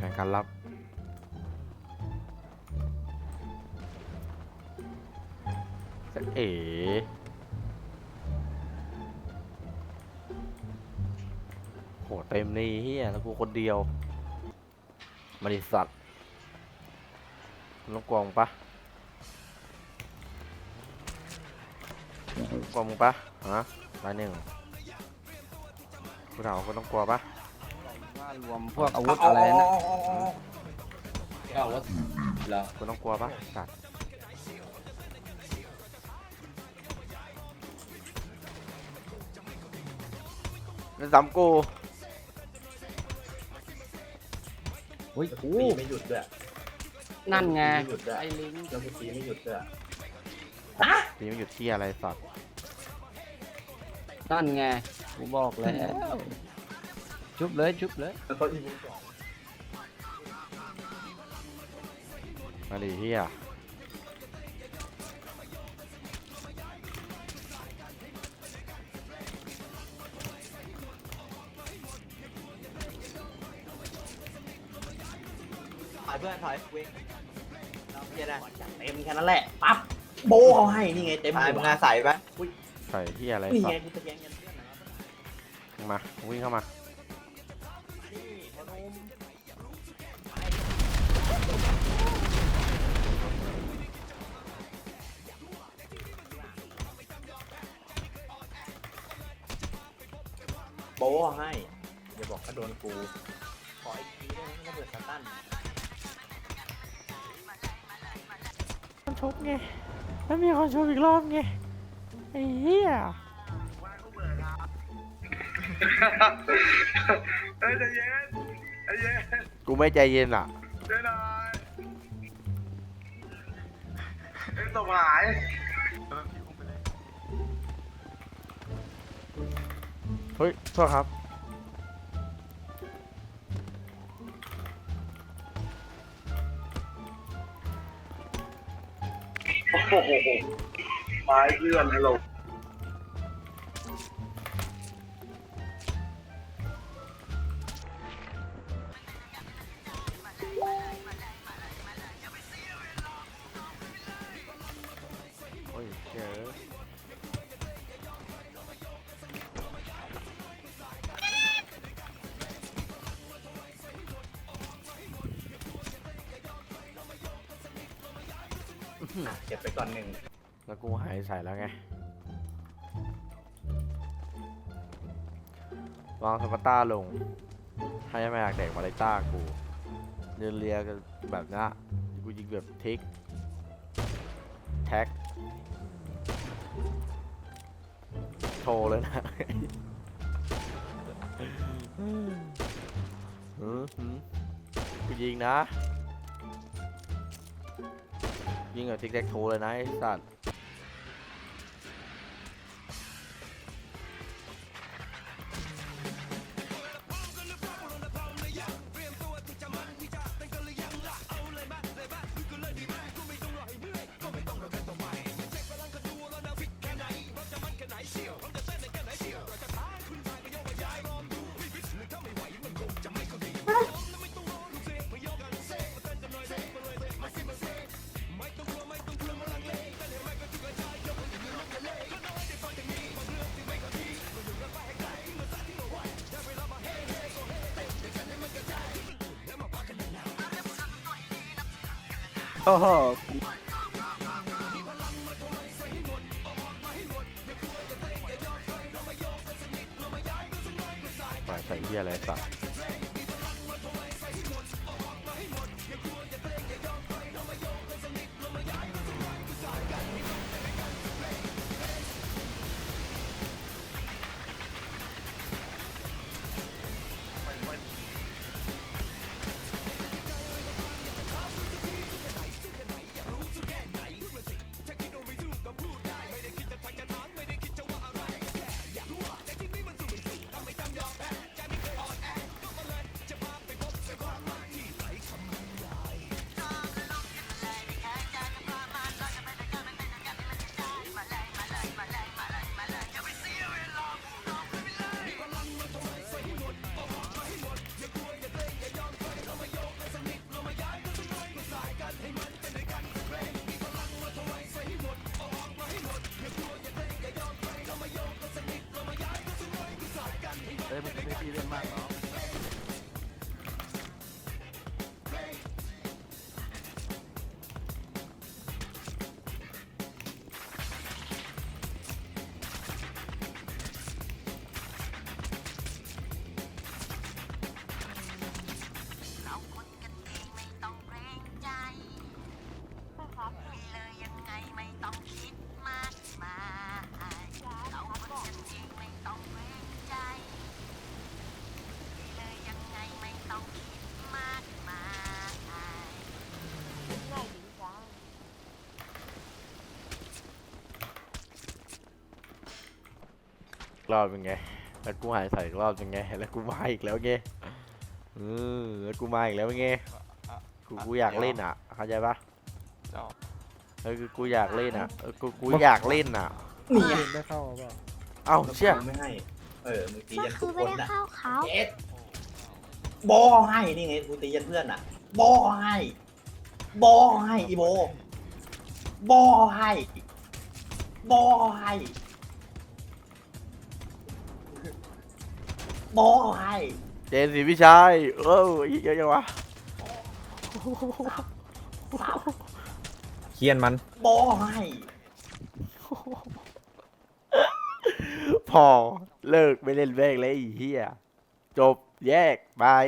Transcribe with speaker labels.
Speaker 1: แข่งกันรับ เอ๋โหเต็มนี่เฮียแล้วกูคนเดียวมาดิสัตว์มึงต้องกลัวมึงปะกลัวมึงปะฮะรายหนึ่งกูถามว่ากูต้องกลัวปะ
Speaker 2: รวมพวกอาวุธอะไรนะ
Speaker 3: เอาว่าเหรอ
Speaker 1: กูต้องกลัวปะสัตว์นั่นสามกู
Speaker 2: อุ้ย
Speaker 4: แล้ว
Speaker 2: โอ้
Speaker 4: กูตีไม่หยุดด้วย
Speaker 2: นั่นไง
Speaker 4: ไม่หยุดด้วย
Speaker 2: ไอ้ลิง
Speaker 4: แล้วกูตีไม่หยุดด้วย
Speaker 1: ตีมันหยุดที่อะไรสัตว์
Speaker 2: นั่นไงกูบอกแล้ว ชุบเลยชุบเลย
Speaker 4: แล้วก็อีมุสอง
Speaker 1: มาดิเฮีย
Speaker 4: ถอยเพื่อนถอยเว้งเฮียนะเต็มแค่นั้นแหละ ปั๊บ โบเขาให้ นี่ไงเต็มเลยมึงอาศัยปะอุ้ย
Speaker 1: ใส่ที่อะไร
Speaker 4: นี่
Speaker 1: สัต
Speaker 4: ไง
Speaker 1: ว์
Speaker 4: กูตะแกงยันเพื่อนนะ
Speaker 1: มึงมาวิ่งเข้ามา
Speaker 4: นี่พนม โบเขาให้อย่าบอกก็โดนกู ขออีกทีได้ไหมระเบิดสตัน
Speaker 1: คนชกไงแล้วมีคนชกอีกรอบไงไอ้เหี้ย
Speaker 5: เฮ้ยใจเย็น ใจเย็น
Speaker 1: กูไม่ใจเย็นอะ
Speaker 5: เดี๋ยวหน่อยเอ้ยตกหาย
Speaker 1: เฮ้ยโทษครับ
Speaker 5: โอ้โหไม้เพื่อนฮัลโหล
Speaker 1: เก็
Speaker 4: บไปก่อนหนึ่ง
Speaker 1: แล้วกูหายใส่แล้วไง วางสปาต้าลงให้แม่อยากแดกมาเลต้ากูเรียนเรียกันแบบนี้กูยิงแบบทิก แท็ก โชว์เลยนะอืมหืมกูยิงนะ ยิงกับทิกแท็กโชว์เลยนะไอ้สัตว์
Speaker 2: โอ้โห
Speaker 1: ปล่อยใส่เหี้ยอะไรสั
Speaker 2: ก
Speaker 1: รอบเป็นไง แล้วกูหายใส่อีกรอบเป็นไง แล้วกูมาอีกแล้วไงเออแล้วกูมาอีกแล้วไง
Speaker 2: อะ
Speaker 1: กูกูอยากเล่นอะ เข้าใจปะ
Speaker 2: เจ้า
Speaker 1: เออคือกูอยากเล่นอะเออกูกูอยากเล่นอะ
Speaker 4: นี่ไง
Speaker 2: ไม่เข้าเปล่า
Speaker 1: เอ้าเชี่ย
Speaker 4: ไม่ให้ เออมึงตี
Speaker 6: ก็
Speaker 4: ยัน
Speaker 6: คื
Speaker 4: ทุ
Speaker 6: อก
Speaker 4: ค
Speaker 6: ไม่
Speaker 4: น
Speaker 6: ได้
Speaker 4: น่ะ
Speaker 6: เข้าเขา
Speaker 4: เอ็ดโบเขาให้นี่ไงกูตียันเพื่อนอะโบเขาให้โบเขาให้อีโบโบเขาให้โบเขาให้ โบเขาให้
Speaker 1: เจนสิพี่ชายเออเยอะจังวะ
Speaker 7: เคียนมัน
Speaker 4: โบเขาให้
Speaker 1: พอเลิกไม่เล่นแม่งเลยไอ้เหี้ยจบแยกบาย